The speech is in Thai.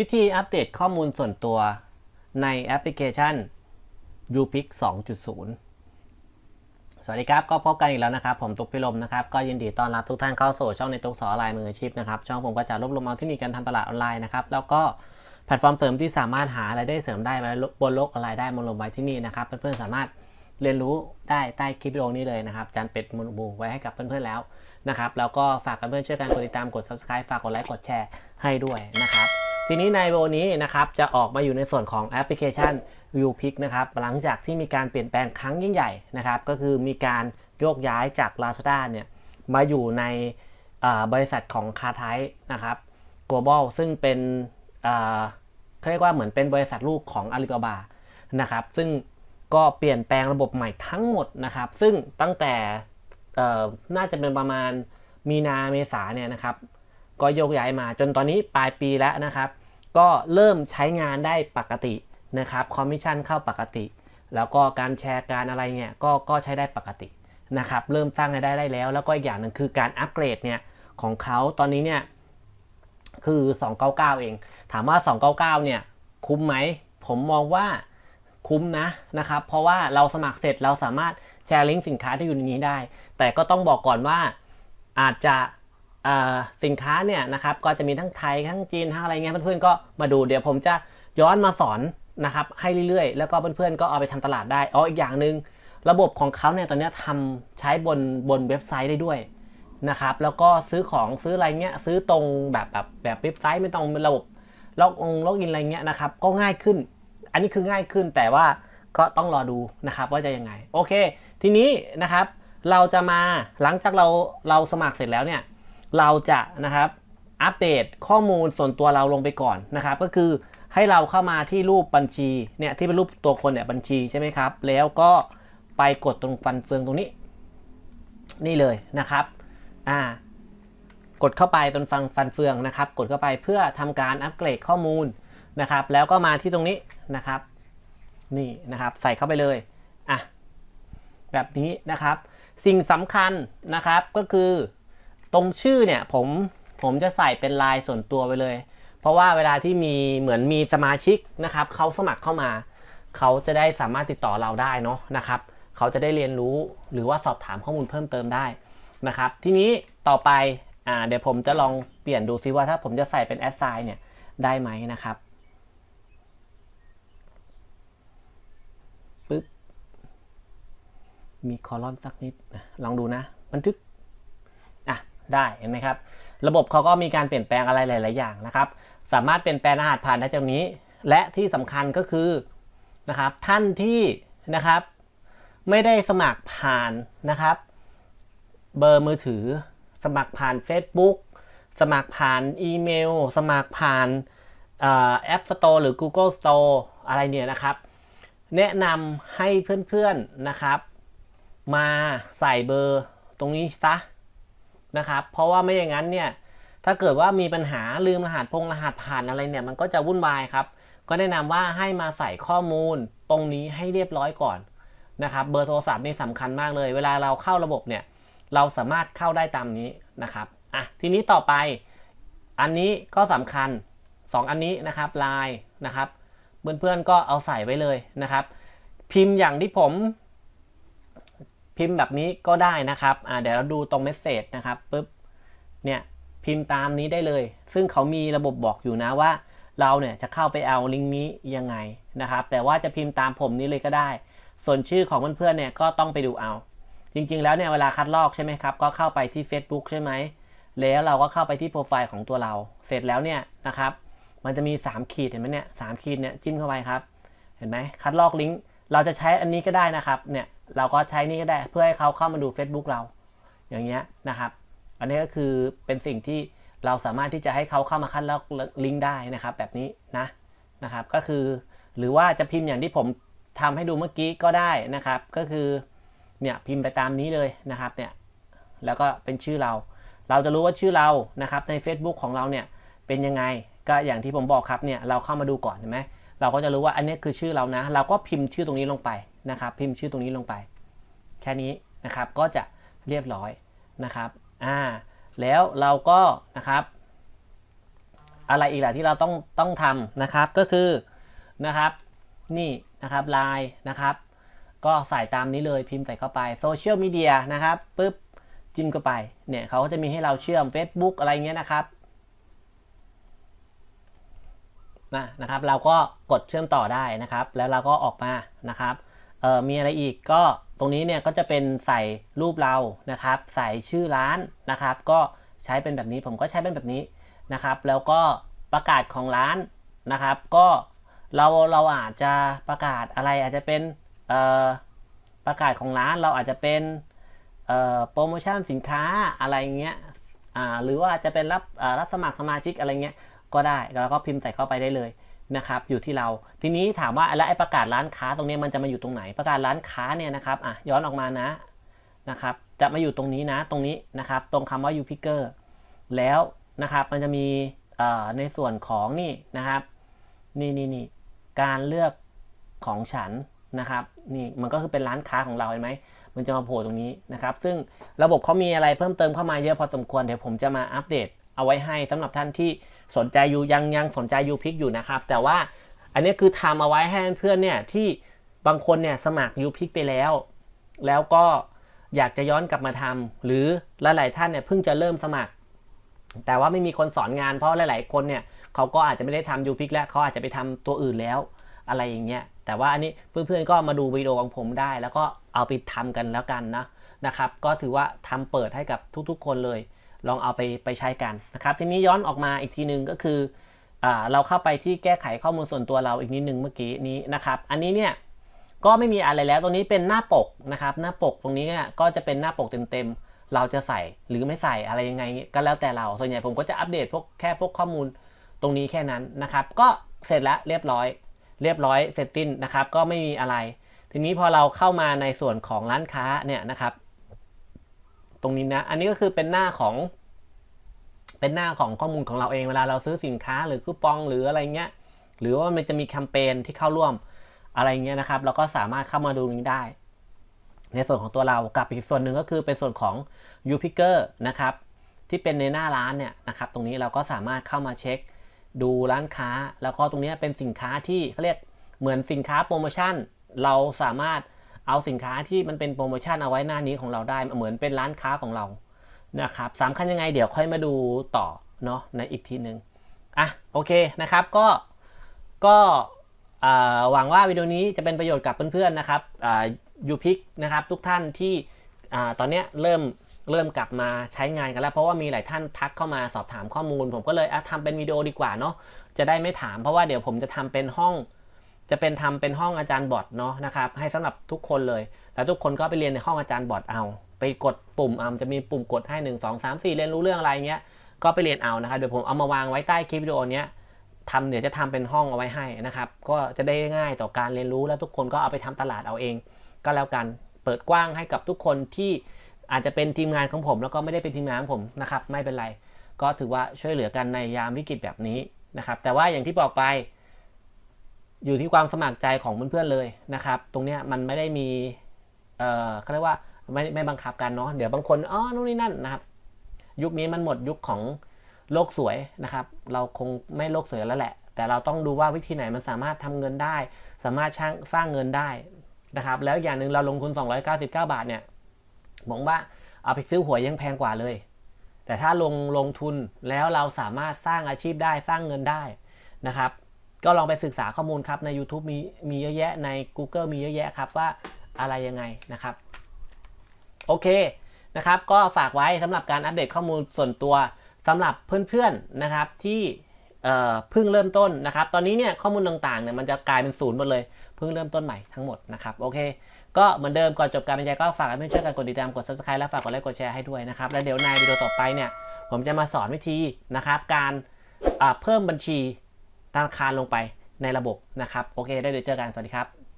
วิธีอัปเดตข้อมูลส่วนตัวในแอปพลิเคชัน UPIC 2.0 สวัสดีครับ ก็พบกันอีกแล้วนะครับ ผมตุ๊กพิรมนะครับ ก็ยินดีต้อนรับทุกท่านเข้าสู่ช่องในตุ๊กสอนออนไลน์มืออาชีพนะครับ ช่องผมก็จะรวบรวมเอาที่มีการทำตลาดออนไลน์นะครับ แล้วก็แพลตฟอร์มเสริมที่สามารถหารายได้เสริมได้ไว้บนโลกออนไลน์ได้มาลงไว้ที่นี่นะครับ เพื่อนๆสามารถเรียนรู้ได้ใต้คลิปวิดีโอนี้เลยนะครับจันเป็ดมูบูไว้ให้กับเพื่อนๆแล้วนะครับ แล้วก็ฝากกันเพื่อนๆช่วยกันกดติดตามกด subscribe ฝากกดไลค์กดแชร์ให้ด้วยนะครับ ทีนี้ในโอนี้นะครับจะออกมาอยู่ในส่วนของแอปพลิเคชัน u p i c นะครับหลังจากที่มีการเปลี่ยนแปลงครั้งยิ่งใหญ่นะครับ ก็คือมีการโยกย้ายจาก Lazada เนี่ยมาอยู่ในบริษัทของคาไทนะครับ global ซึ่งเป็นเขาเรียกว่าเหมือนเป็นบริษัทลูกของ Alibaba นะครับ ซึ่งก็เปลี่ยนแปลงระบบใหม่ทั้งหมดนะครับ ซึ่งตั้งแต่น่าจะเป็นประมาณมีนาเมษาเนี่ยนะครับ ก็โยกย้ายมาจนตอนนี้ปลายปีแล้วนะครับ ก็เริ่มใช้งานได้ปกตินะครับคอมมิชชั่นเข้าปกติ แล้วก็การแชร์การอะไรเนี่ยก็ก็ใช้ได้ปกตินะครับเริ่มสร้างรายได้ได้แล้ว แล้วก็อีกอย่างหนึ่งคือการอัปเกรดเนี่ยของเขาตอนนี้เนี่ยคือ 299 เอง ถามว่า 299 เนี่ยคุ้มไหม ผมมองว่าคุ้มนะนะครับ เพราะว่าเราสมัครเสร็จเราสามารถแชร์ลิงก์สินค้าที่อยู่ในนี้ได้ แต่ก็ต้องบอกก่อนว่าอาจจะ สินค้าเนี่ยนะครับก็จะมีทั้งไทยทั้งจีนทั้งอะไรเงี้ยเพื่อนๆก็มาดูเดี๋ยวผมจะย้อนมาสอนนะครับให้เรื่อยๆ แล้วก็เพื่อนๆก็เอาไปทำตลาดได้อ๋ออีกอย่างหนึ่งระบบของเขาเนี่ยตอนนี้ทำใช้บนบนเว็บไซต์ได้ด้วยนะครับแล้วก็ซื้อของซื้ออะไรเงี้ยซื้อตรงแบบแบบแบบเว็บไซต์ไม่ต้องเป็นระบบล็อกองล็อกอินอะไรเงี้ยนะครับก็ง่ายขึ้น อันนี้คือง่ายขึ้นแต่ว่าก็ต้องรอดูนะครับว่าจะยังไง โอเค ทีนี้นะครับเราจะมาหลังจากเราเราสมัครเสร็จแล้วเนี่ย เราจะนะครับอัปเดตข้อมูลส่วนตัวเราลงไปก่อนนะครับก็คือให้เราเข้ามาที่รูปบัญชีเนี่ยที่เป็นรูปตัวคนเนี่ยบัญชีใช่ไหมครับ แล้วก็ไปกดตรงฟันเฟืองตรงนี้ นี่เลยนะครับอ่ากดเข้าไปตรงฟังฟันเฟืองนะครับ กดเข้าไปเพื่อทำการอัปเกรดข้อมูลนะครับ แล้วก็มาที่ตรงนี้นะครับ นี่นะครับใส่เข้าไปเลยอะแบบนี้นะครับ สิ่งสำคัญนะครับก็คือ ตรงชื่อเนี่ยผมผมจะใส่เป็นลายส่วนตัวไปเลย เพราะว่าเวลาที่มีเหมือนมีสมาชิกนะครับเขาสมัครเข้ามา เขาจะได้สามารถติดต่อเราได้เนาะนะครับ เขาจะได้เรียนรู้หรือว่าสอบถามข้อมูลเพิ่มเติมได้นะครับ ทีนี้ต่อไปอ่าเดี๋ยวผมจะลองเปลี่ยนดูซิว่าถ้าผมจะใส่เป็นแอดไซน์เนี่ยได้ไหมนะครับปึ๊บมีคอลอนสักนิดลองดูนะ บันทึก ได้เห็นไหมครับ ระบบเขาก็มีการเปลี่ยนแปลงอะไรหลาย ๆ อย่างนะครับ สามารถเปลี่ยนแปลงรหัสผ่านได้จากนี้ และที่สำคัญก็คือนะครับท่านที่นะครับ ไม่ได้สมัครผ่านนะครับ เบอร์มือถือ สมัครผ่าน Facebook สมัครผ่านอีเมล สมัครผ่านแอป Store หรือ Google Store อะไรเนี่ยนะครับ แนะนำให้เพื่อน ๆ นะครับ มาใส่เบอร์ตรงนี้ซะ นะครับ เพราะว่าไม่อย่างนั้นเนี่ยถ้าเกิดว่ามีปัญหาลืมรหัสพงรหัสผ่านอะไรเนี่ย มันก็จะวุ่นวายครับ ก็แนะนำว่าให้มาใส่ข้อมูลตรงนี้ให้เรียบร้อยก่อนนะครับ เบอร์โทรศัพท์นี่สำคัญมากเลย เวลาเราเข้าระบบเนี่ย เราสามารถเข้าได้ตามนี้นะครับอะทีนี้ต่อไป อันนี้ก็สำคัญ 2 อันนี้นะครับไลน์นะครับ เพื่อนๆก็เอาใส่ไว้เลยนะครับ พิมพ์อย่างที่ผม พิมพ์แบบนี้ก็ได้นะครับเดี๋ยวเราดูตรงเมสเซจนะครับปุ๊บเนี่ยพิมพ์ตามนี้ได้เลย ซึ่งเขามีระบบบอกอยู่นะว่า เราเนี่ยจะเข้าไปเอาลิงก์นี้ยังไงนะครับ แต่ว่าจะพิมพ์ตามผมนี้เลยก็ได้ ส่วนชื่อของเพื่อนๆเนี่ยก็ต้องไปดูเอา จริงๆ แล้วเนี่ยเวลาคัดลอกใช่ไหมครับ ก็เข้าไปที่ Facebook ใช่ไหม แล้วเราก็เข้าไปที่โปรไฟล์ของตัวเรา เสร็จแล้วเนี่ยนะครับ มันจะมี 3 ขีดเห็นไหมเนี่ยสขีดเนี่ยจิ้มเข้าไปครับ เห็นไหมคัดลอกลิงก์ เราจะใช้อันนี้ก็ได้นะครับ เนี่ย เราก็ใช้นี่ก็ได้เพื่อให้เขาเข้ามาดู Facebook เรา อย่างเงี้ยนะครับ อันนี้ก็คือเป็นสิ่งที่เราสามารถที่จะให้เขาเข้ามาคัดลอกลิงก์ได้นะครับ แบบนี้นะนะครับ ก็คือหรือว่าจะพิมพ์อย่างที่ผมทำให้ดูเมื่อกี้ก็ได้นะครับ ก็คือเนี่ยพิมพ์ไปตามนี้เลยนะครับเนี่ยแล้วก็เป็นชื่อเรา เราจะรู้ว่าชื่อเรานะครับใน Facebook ของเราเนี่ยเป็นยังไงก็อย่างที่ผมบอกครับเนี่ยเราเข้ามาดูก่อนเห็นไหมเราก็จะรู้ว่าอันนี้คือชื่อเรานะ เราก็พิมพ์ชื่อตรงนี้ลงไป นะครับ พิมพ์ชื่อตรงนี้ลงไป แค่นี้นะครับก็จะเรียบร้อยนะครับอ่าแล้วเราก็นะครับ อะไรอีกล่ะที่เราต้องต้องทำนะครับก็คือนะครับนี่นะครับไลน์นะครับ ก็ใส่ตามนี้เลยพิมพ์ใส่เข้าไปโซเชียลมีเดียนะครับปุ๊บจิ้มเข้าไปเนี่ยเขาก็จะมีให้เราเชื่อม Facebook อะไรเงี้ยนะครับนะนะครับ เราก็กดเชื่อมต่อได้นะครับ แล้วเราก็ออกมานะครับ ออมีอะไรอีกก็ตรงนี้เนี่ยก็จะเป็นใส่รูปเรานะครับ ใส่ชื่อร้านนะครับ ก็ใช้เป็นแบบนี้ผมก็ใช้เป็นแบบนี้นะครับ แล้วก็ประกาศของร้านนะครับ ก็เราเราอาจจะประกาศอะไรอาจจะเป็นประกาศของร้านเราอาจจะเป็นโปรโมชั่นสินค้าอะไรเงี้ยหรือว่าจะเป็นรับรับสมัครสมาชิกอะไรเงี้ยก็ได้แล้วก็พิมพ์ใส่เข้าไปได้เลย นะครับอยู่ที่เราทีนี้ถามว่าแล้วไอ้ประกาศร้านค้าตรงนี้มันจะมาอยู่ตรงไหน ประกาศร้านค้าเนี่ยนะครับอะย้อนออกมานะนะครับจะมาอยู่ตรงนี้นะตรงนี้นะครับตรงคำว่า u p i c k e r แล้วนะครับมันจะมีในส่วนของนี่นะครับนี่นี่นี่การเลือกของฉันนะครับนี่มันก็คือเป็นร้านค้าของเราเห็นไหมมันจะมาโผล่ตรงนี้นะครับ ซึ่งระบบเขามีอะไรเพิ่มเติมเข้ามาเยอะพอสมควรเดี๋ยวผมจะมาอัปเดตเอาไว้ให้สำหรับท่านที่ สนใจอยู่ยังยังสนใจยูพิกอยู่นะครับ แต่ว่าอันนี้คือทำเอาไว้ให้เพื่อนเนี่ยที่บางคนเนี่ยสมัครยูพิกไปแล้ว แล้วก็อยากจะย้อนกลับมาทำหรือลหลายๆท่านเนี่ยเพิ่งจะเริ่มสมัคร แต่ว่าไม่มีคนสอนงานเพราะหลาย ๆ คนเนี่ยเขาก็อาจจะไม่ได้ทำยูพิกแล้วเขาอาจจะไปทำตัวอื่นแล้วอะไรอย่างเงี้ยแต่ว่าอันนี้เพื่อนๆก็มาดูวิดีโอของผมได้ แล้วก็เอาไปทำกันแล้วกันนะนะครับ ก็ถือว่าทำเปิดให้กับทุกๆ คนเลย ลองเอาไปไปใช้กันนะครับ ทีนี้ย้อนออกมาอีกทีหนึ่งก็คืออเราเข้าไปที่แก้ไขข้อมูลส่วนตัวเราอีกนิดนึงเมื่อกี้นี้นะครับ อันนี้เนี่ยก็ไม่มีอะไรแล้วตรงนี้เป็นหน้าปกนะครับ หน้าปกตรงนี้เนี่ยก็จะเป็นหน้าปกเต็มๆ เราจะใส่หรือไม่ใส่อะไรยังไงก็แล้วแต่เรา ส่วนใหญ่ผมก็จะอัปเดตพวกแค่พวกข้อมูลตรงนี้แค่นั้นนะครับ ก็เสร็จแล้วเรียบร้อย เรียบร้อยเสร็จสิ้นนะครับ ก็ไม่มีอะไร ทีนี้พอเราเข้ามาในส่วนของร้านค้าเนี่ยนะครับ ตรงนี้นะ อันนี้ก็คือเป็นหน้าของ เป็นหน้าของข้อมูลของเราเองเวลาเราซื้อสินค้าหรือคูปองหรืออะไรเงี้ย หรือว่ามันจะมีแคมเปญที่เข้าร่วมอะไรเงี้ยนะครับ เราก็สามารถเข้ามาดูนี้ได้ ในส่วนของตัวเรากับอีกส่วนหนึ่งก็คือเป็นส่วนของ u p i c k e r นะครับ ที่เป็นในหน้าร้านเนี่ยนะครับ ตรงนี้เราก็สามารถเข้ามาเช็ค ดูร้านค้า แล้วก็ตรงนี้เป็นสินค้าที่เขาเรียกเหมือนสินค้าโปรโมชั่น เราสามารถ เอาสินค้าที่มันเป็นโปรโมชั่นเอาไว้หน้านี้ของเราได้เหมือนเป็นร้านค้าของเรานะครับสำคัญยังไงเดี๋ยวค่อยมาดูต่อเนาะในอีกทีหนึ่งอะโอเคนะครับก็ก็หวังว่าวิดีโอนี้จะเป็นประโยชน์กับเพื่อนๆนะครับอ่ายูพิกนะครับทุกท่านที่อ่าตอนนี้เริ่มเริ่มกลับมาใช้งานกันแล้ว เพราะว่ามีหลายท่านทักเข้ามาสอบถามข้อมูล ผมก็เลยอะทำเป็นวิดีโอดีกว่าเนาะจะได้ไม่ถามเพราะว่าเดี๋ยวผมจะทำเป็นห้อง จะเป็นทำเป็นห้องอาจารย์บอทเนาะนะครับให้สำหรับทุกคนเลย แล้วทุกคนก็ไปเรียนในห้องอาจารย์บอทเอา ไปกดปุ่มเอาจะมีปุ่มกดให้1 2 3 4เรียนรู้เรื่องอะไรเงี้ยก็ไปเรียนเอานะครับเดี๋ยวผมเอามาวางไว้ใต้คลิปวิดีโอเนี้ยทำเดี๋ยวจะทำเป็นห้องเอาไว้ให้นะครับ ก็จะได้ง่ายต่อการเรียนรู้แล้วทุกคนก็เอาไปทำตลาดเอาเอง ก็แล้วกันเปิดกว้างให้กับทุกคนที่อาจจะเป็นทีมงานของผม แล้วก็ไม่ได้เป็นทีมงานของผมนะครับ ไม่เป็นไร ก็ถือว่าช่วยเหลือกันในยามวิกฤตแบบนี้นะครับ แต่ว่าอย่างที่บอกไป อยู่ที่ความสมัครใจของเพื่อนๆเลยนะครับ ตรงเนี้ยมันไม่ได้มี เอ่อเขาเรียกว่าไม่ไม่บังคับกันเนาะ เดี๋ยวบางคน อ๋อ นู่นนี่นั่นนะครับ ยุคนี้มันหมดยุคของโลกสวยนะครับ เราคงไม่โลกสวยแล้วแหละ แต่เราต้องดูว่าวิธีไหนมันสามารถทำเงินได้ สามารถสร้างสร้างเงินได้นะครับ แล้วอย่างหนึ่งเราลงทุน 299 บาทเนี่ยบอกว่าเอาไปซื้อหวยยังแพงกว่าเลย แต่ถ้าลงลงทุนแล้วเราสามารถสร้างอาชีพได้สร้างเงินได้นะครับ ก็ลองไปศึกษาข้อมูลครับใน YouTube มีมีเยอะแยะใน Google มีเยอะแยะครับว่าอะไรยังไงนะครับ โอเคนะครับก็ฝากไว้สำหรับการอัปเดตข้อมูลส่วนตัวสำหรับเพื่อนๆนะครับที่เพิ่งเริ่มต้นนะครับ ตอนนี้เนี่ยข้อมูลต่างๆเนี่ยมันจะกลายเป็นศูนย์หมดเลย เพิ่งเริ่มต้นใหม่ทั้งหมดนะครับโอเค ก็เหมือนเดิมก่อนจบการบรรยายก็ฝากเพื่อนๆช่วยกันกดติดตามกด subscribe และฝากกดไลค์กดแชร์ให้ด้วยนะครับ แล้วเดี๋ยวในวิดีโอต่อไปเนี่ยผมจะมาสอนวิธีนะครับการเพิ่มบัญชี ธนาคารลงไปในระบบนะครับ โอเค ได้เดี๋ยวเจอกัน สวัสดีครับ